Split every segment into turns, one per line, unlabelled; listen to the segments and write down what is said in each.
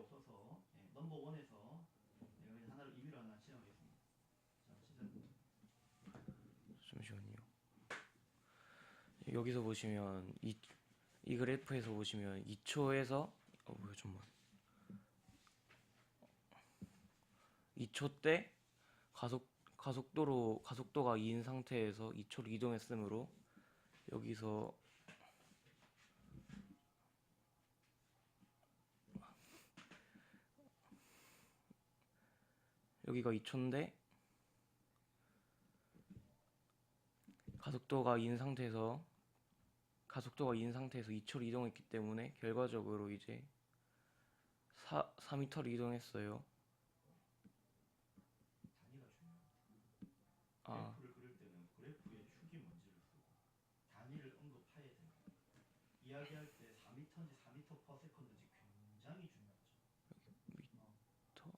없어서 예, 넘버 원에서 그냥 하나를 임의로 하나 지정하겠습니다. 자, 시작.
잠시만요. 여기서 보시면 이, 이 그래프에서 보시면 2초에서 어 뭐야 잠만 2초 때 가속 가속도로 가속도가 2인 상태에서 2초로 이동했으므로 여기서 여기가 2초인데 가속도가 2인 상태에서 가속도가 2인 상태에서 2초로 이동했기 때문에 결과적으로 이제 4, 4m를 이동했어요. 아,
됩니다. 이야기할 때 4m인지 4m per second인지 굉장히 중요하죠. 어.
터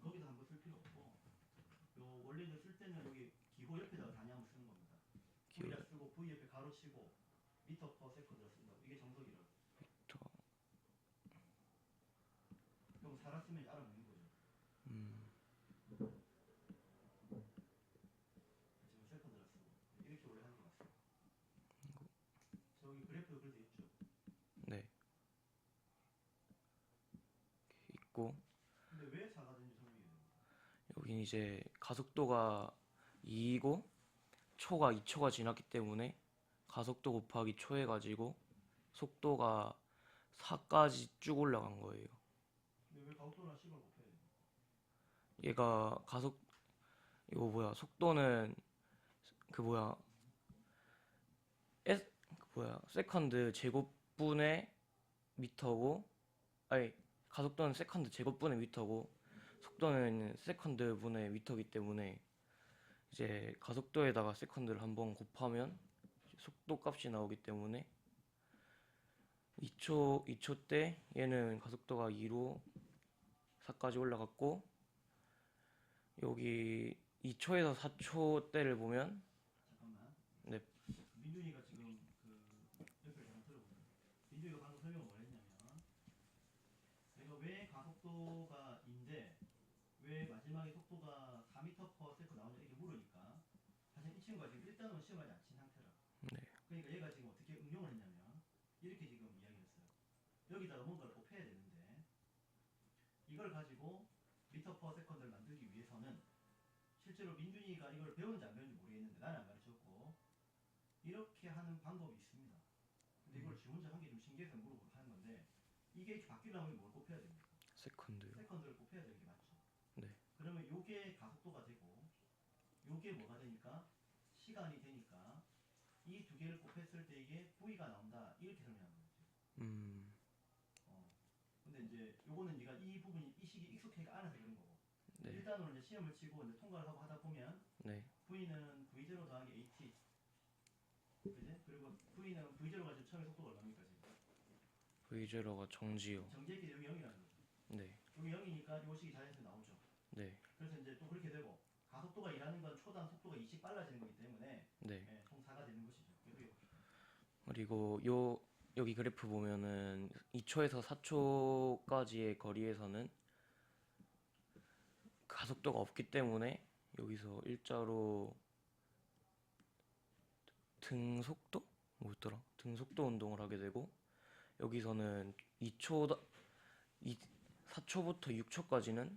거기서 한번 쓸 필요 없고 요 원래는 쓸 때는 여기 기호 옆에다가 단위 한번 쓰는 겁니다.
기호
V 옆에 가로 치고 미터 per second라 쓴다고 이게 정석이라고.
터
그럼 살았으면 알아보는 거죠.
음,
지금 세컨드라 쓰고 이렇게 원래 하는 게 맞습니다. 저기 그래프 그래도 있죠.
네. 있고
근데 왜 4가 되는지 설명해야 됩니다.
여긴 이제 가속도가 2이고 초가 2초가 지났기 때문에 가속도 곱하기 초 해가지고 속도가 4까지 쭉 올라간 거예요.
근데 왜 가속도나 곱해야 됩니까?
얘가 가속 이거 뭐야 속도는 그 뭐야 S 그 뭐야 세컨드 제곱분의 미터고 아니 가속도는 세컨드 제곱분의 미터고 속도는 세컨드 분의 미터기 때문에 이제 가속도에다가 세컨드를 한번 곱하면 속도 값이 나오기 때문에 2초 2초 때 얘는 가속도가 2로 4까지 올라갔고 여기 2초에서 4초 때를 보면
잠깐만.
네.
민준이가 지금 그 옆에 잠깐 들어보세요. 민준이가 방금 설명을 뭘 했냐면 내가 왜 가속도가 인데 왜 마지막에 속도가 4m per second 나오냐 이렇게 물으니까 사실 이 친구가 지금 일단은 시험하지 않친 상태라.
네.
그러니까 얘가 지금 어떻게 응용을 했냐면 이렇게 지금 이야기했어요. 여기다가 뭔가를 곱해야 되는데 이걸 가지고 미터 퍼 세컨드를 만들기 위해서는 실제로 민준이가 이걸 배우는지 안 배우는지 모르겠는데 나는 안 가르쳤고 이렇게 하는 방법이 있습니다. 근데 이걸 지 혼자 한 게 좀 신기해서 물어보고 하는 건데 이게 바뀌려면 뭘 곱해야 됩니까?
세컨드요.
세컨드를 곱해야 되는 게 맞죠.
네.
그러면 요게 가속도가 되고 요게 뭐가 되니까 시간이 되니까 이 두 개를 곱했을 때 이게 V가 나온다 이렇게 설명하는 거죠.
음.
어. 근데 이제 요거는 네가 이 부분이 이 식이 익숙해가 않아서 그런 거고
네.
일단으로 이제 시험을 치고 이제 통과를 하고 하다 보면
네.
V는 V0 더하기 AT 그지? 그리고 V는 V0 가지고 처음에 속도가 얼마입니까 지금?
V0가 정지요.
정제기 여기 0이라는 거죠.
네.
여기 0이니까 요 식이 자연스레 나오죠.
네.
그래서 이제 또 그렇게 되고 가속도가 일하는 건 초당 속도가 2씩 빨라지는 거기 때문에
네.
예, 총 4가 되는 것이죠. 그리고
그리고 요 여기 그래프 보면은 2초에서 4초까지의 거리에서는 가속도가 없기 때문에 여기서 일자로 등속도 뭐였더라? 등속도 운동을 하게 되고 여기서는 2초 2, 4초부터 6초까지는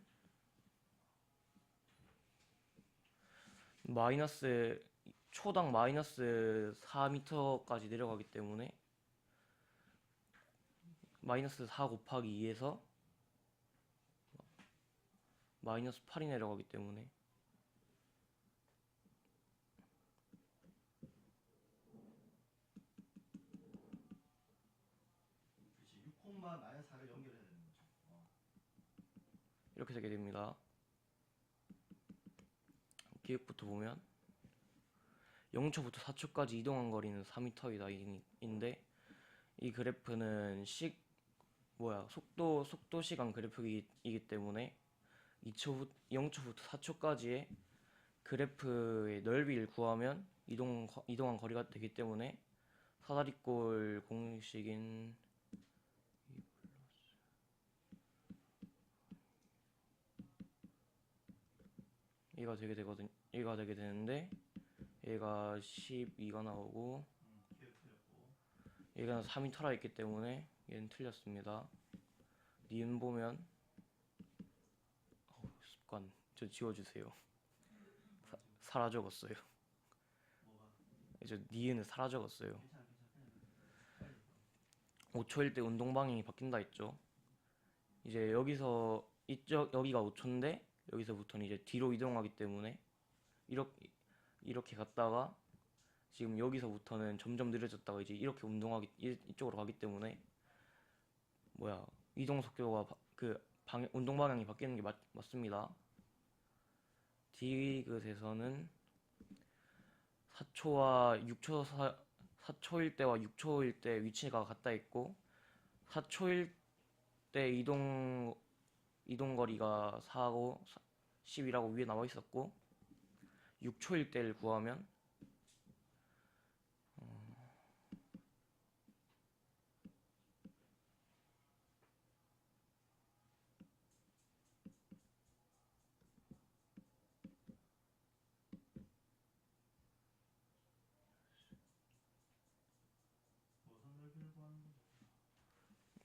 마이너스 초당 마이너스 4m까지 내려가기 때문에 마이너스 4 곱하기 2에서 마이너스 8이 내려가기 때문에
그렇지 6 마이너스 4를 연결해야 되는 거죠. 어.
이렇게 되게 됩니다. 기획부터 보면 0초부터 4초까지 이동한 거리는 4m이다 인데 이 그래프는 식 뭐야 속도 속도 시간 그래프이기 때문에 2초 0초부터 4초까지의 그래프의 넓이를 구하면 이동 이동한 거리가 되기 때문에 사다리꼴 공식인 얘가 되게 되거든 얘가 되게 되는데 얘가 12가 나오고 얘가 3이 털어 있기 때문에 얘는 틀렸습니다. 니은 보면 어우, 습관 저 지워주세요. 사, 사라 적었어요. 저 니은을 사라 적었어요.
괜찮아 괜찮아 그냥
5초일 때 운동 방향이 바뀐다 했죠. 이제 여기서 이쪽 여기가 5초인데 여기서부터는 이제 뒤로 이동하기 때문에 이렇게 이렇게 갔다가 지금 여기서부터는 점점 느려졌다가 이제 이렇게 운동하기 이- 이쪽으로 가기 때문에 뭐야 이동 속도가 바- 그 방, 운동 방향이 바뀌는 게 맞, 맞습니다. 디귿에서는 4초와 6초 사, 4초일 때와 6초일 때 위치가 같다 했고 4초일 때 이동 이동 거리가 4하고 10이라고 위에 나와 있었고 6초일 때를 구하면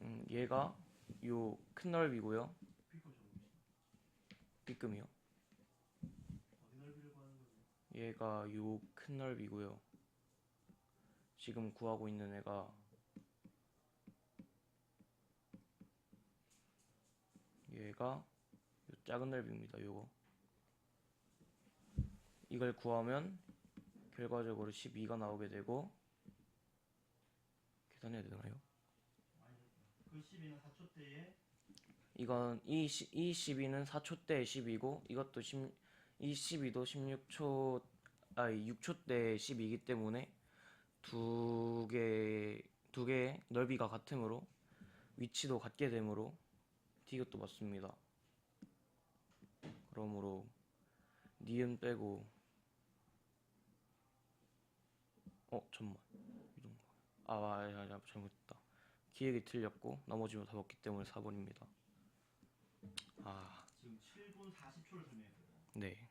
음, 얘가 요 큰 넓이고요.
거지
얘가 요 큰 넓이고요. 지금 구하고 있는 애가 얘가 요 작은 넓이입니다. 요거 이걸 구하면 결과적으로 12가 나오게 되고 계산해야 되나요?
그 12는 4초 때에
이건 이, 시, 이 12는 4초 때 12고 이것도 10, 이 12도 16초 아니 6초 때 12이기 때문에 두 개 두 개의 넓이가 같으므로 위치도 같게 되므로 이것도 맞습니다. 그러므로 니은 빼고 어 잠만 이동 아, 아, 아, 아 잘못했다. 기획이 틀렸고 나머지는 다 맞기 때문에 4번입니다. 아,
지금 7분 40초를 설명했거든
네.